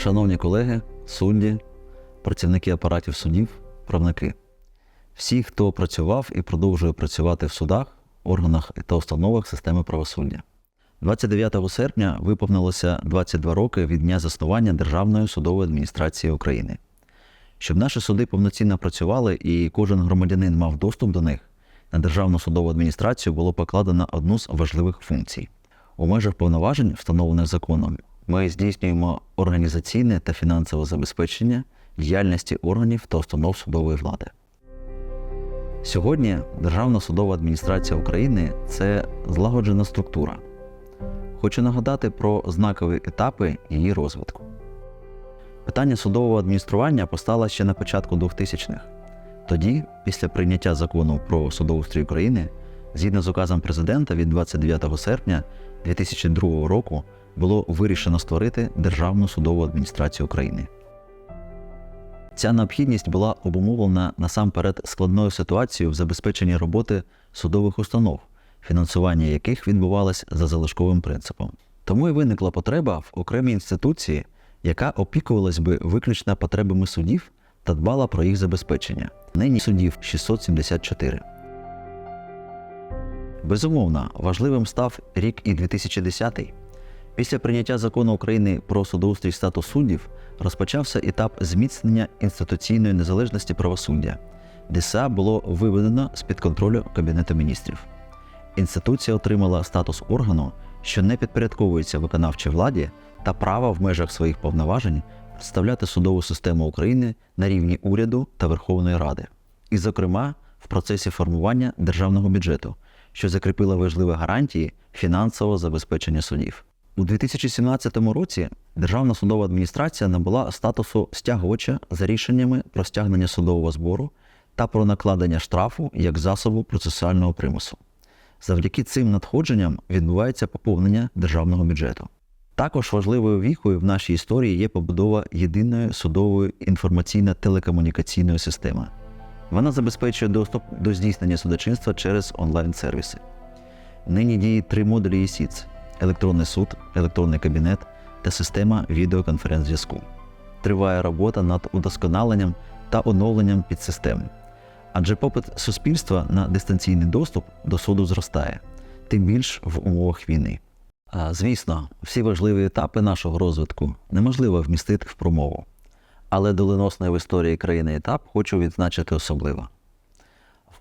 Шановні колеги, судді, працівники апаратів судів, правники, всі, хто працював і продовжує працювати в судах, органах та установах системи правосуддя. 29 серпня виповнилося 22 роки від дня заснування Державної судової адміністрації України. Щоб наші суди повноцінно працювали і кожен громадянин мав доступ до них, на Державну судову адміністрацію було покладено одну з важливих функцій. У межах повноважень, встановлених законом, ми здійснюємо організаційне та фінансове забезпечення діяльності органів та установ судової влади. Сьогодні Державна судова адміністрація України це злагоджена структура. Хочу нагадати про знакові етапи її розвитку. Питання судового адміністрування постало ще на початку 2000-х. Тоді, після прийняття закону про судоустрій України, згідно з указом президента від 29 серпня 2002 року, було вирішено створити Державну судову адміністрацію України. Ця необхідність була обумовлена насамперед складною ситуацією в забезпеченні роботи судових установ, фінансування яких відбувалось за залишковим принципом. Тому і виникла потреба в окремій інституції, яка опікувалась би виключно потребами судів та дбала про їх забезпечення. Нині судів 674. Безумовно, важливим став рік і 2010 Після прийняття закону України про судоустрій статус суддів розпочався етап зміцнення інституційної незалежності правосуддя. ДСА було виведено з-під контролю Кабінету міністрів. Інституція отримала статус органу, що не підпорядковується виконавчій владі та право в межах своїх повноважень представляти судову систему України на рівні уряду та Верховної Ради, і, зокрема, в процесі формування державного бюджету, що закріпило важливі гарантії фінансового забезпечення судів. У 2017 році Державна судова адміністрація набула статусу стягувача за рішеннями про стягнення судового збору та про накладення штрафу як засобу процесуального примусу. Завдяки цим надходженням відбувається поповнення державного бюджету. Також важливою віхою в нашій історії є побудова єдиної судової інформаційно-телекомунікаційної системи. Вона забезпечує доступ до здійснення судочинства через онлайн-сервіси. Нині діє три модулі ЄСІЦ електронний суд, електронний кабінет та система відеоконференц-зв'язку. Триває робота над удосконаленням та оновленням підсистем. Адже попит суспільства на дистанційний доступ до суду зростає, тим більш в умовах війни. А, звісно, всі важливі етапи нашого розвитку неможливо вмістити в промову, але доленосний в історії країни етап хочу відзначити особливо.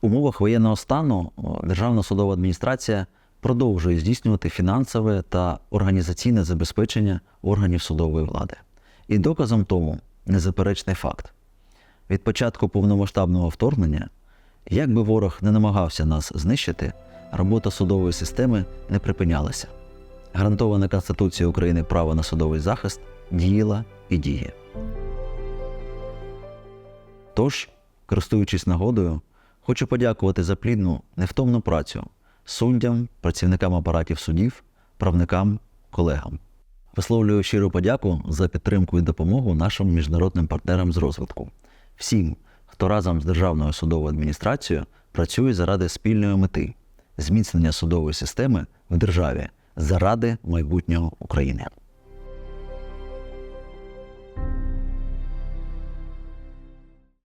В умовах воєнного стану Державна судова адміністрація продовжує здійснювати фінансове та організаційне забезпечення органів судової влади. І доказом тому незаперечний факт. Від початку повномасштабного вторгнення, як би ворог не намагався нас знищити, робота судової системи не припинялася. Гарантоване Конституцією України право на судовий захист діяла і діє. Тож, користуючись нагодою, хочу подякувати за плідну, невтомну працю суддям, працівникам апаратів судів, правникам, колегам. Висловлюю щиру подяку за підтримку і допомогу нашим міжнародним партнерам з розвитку, всім, хто разом з Державною судовою адміністрацією працює заради спільної мети зміцнення судової системи в державі заради майбутнього України.